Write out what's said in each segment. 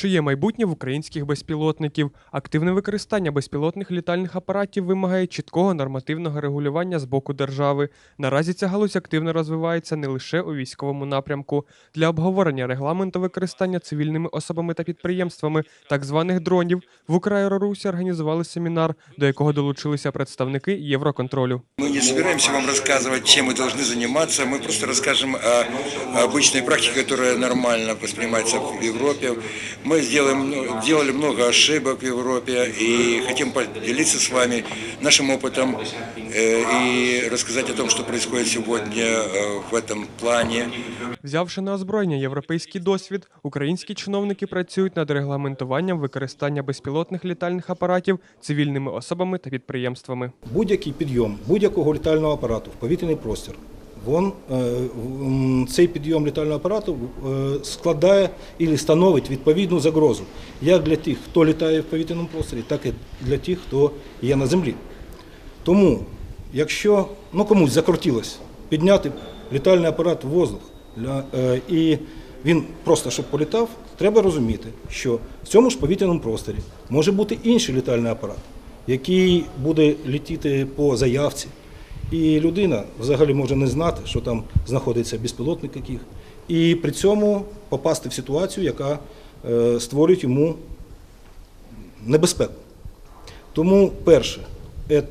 Чи є майбутнє в українських безпілотників? Активне використання безпілотних літальних апаратів вимагає чіткого нормативного регулювання з боку держави. Наразі ця галузь активно розвивається не лише у військовому напрямку. Для обговорення регламенту використання цивільними особами та підприємствами так званих дронів в Украерорусі організували семінар, до якого долучилися представники Євроконтролю. Мы не собираемся вам рассказывать, чем вы должны заниматься. Мы просто расскажем о, о обычной практике, которая нормально воспринимается в Европе. Мы сделаем, ну, делали много ошибок в Европе и хотим поделиться с вами нашим опытом э, и рассказать о том, что происходит сегодня э, в этом плане. Взявши на озброєння європейський досвід, українські чиновники працюють над регламентуванням використання безпілотних літальних апаратів цивільними особами та підприємствами. Будь-який підйом будь-якого літального апарату в повітряний простір. Вон, е, цей підйом літального апарату е, складає і становить відповідну загрозу як для тих, хто літає в повітряному просторі, так і для тих, хто є на землі. Тому, якщо ну, комусь закрутилось підняти літальний апарат в воздух для, е, і він просто щоб політав, треба розуміти, що в цьому ж повітряному просторі може бути інший літальний апарат, який буде літіти по заявці. І людина взагалі може не знати, що там знаходиться безпілотник яких, і при цьому попасти в ситуацію, яка е, створює йому небезпеку. Тому перше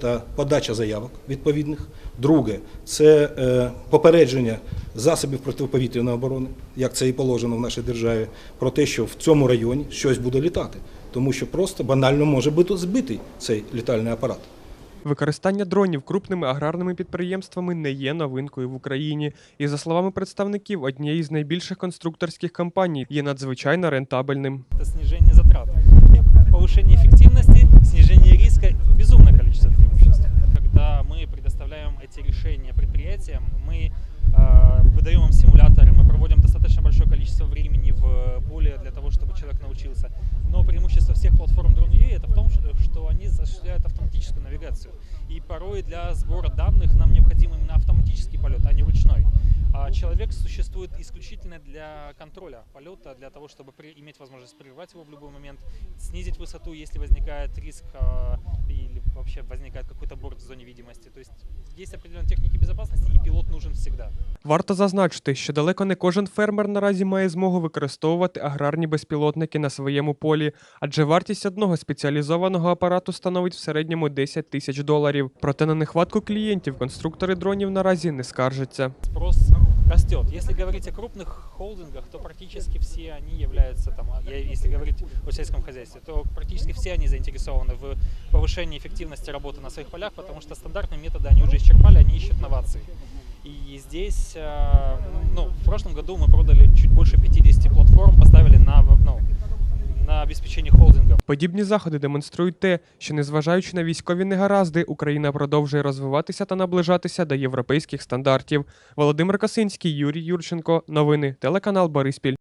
це подача заявок відповідних. Друге це е, попередження засобів протиповітряної оборони, як це і положено в нашій державі, про те, що в цьому районі щось буде літати, тому що просто банально може бути збитий цей літальний апарат. Використання дронів крупними аграрними підприємствами не є новинкою в Україні. І за словами представників однієї з найбільших конструкторських компаній є надзвичайно рентабельним. это снижение затрат, и повышение эффективности, снижение риска, безумное количество преимуществ. Когда мы предоставляем эти решения предприятиям, мы э, выдаем им симуляторы, мы проводим достаточно большое количество времени в поле для того, чтобы человек научился. Но преимущество всех платформ Drone.ua это в том, ш- Что они осуществляют автоматическую навигацию. И порой для сбора данных нам необходим именно автоматический полет, а не ручной. А человек существует исключительно для контроля полета, для того, чтобы при- иметь возможность прервать его в любой момент, снизить высоту, если возникает риск а, вообще возникает какой-то борт в зоне видимости. То есть есть определенные техники безопасности, и пилот нужен всегда. Варто зазначити, що далеко не кожен фермер наразі має змогу використовувати аграрні безпілотники на своєму полі, адже вартість одного спеціалізованого апарату становить в середньому 10 тисяч доларів. Проте на нехватку клієнтів конструктори дронів наразі не скаржаться. Спрос растет. Если говорить о крупных холдингах, то практически все они являются, там, а, если говорить о сельском хозяйстве, то практически все они заинтересованы в повышении эффективности работы на своих полях, потому что стандартные методы они уже исчерпали, они ищут новации. И здесь, э, ну, в прошлом году мы продали чуть больше 50 платформ, поставили на, ну, на обеспечение. Подібні заходи демонструють те, що незважаючи на військові негаразди, Україна продовжує розвиватися та наближатися до європейських стандартів. Володимир Косинський, Юрій Юрченко. Новини телеканал Бориспіль.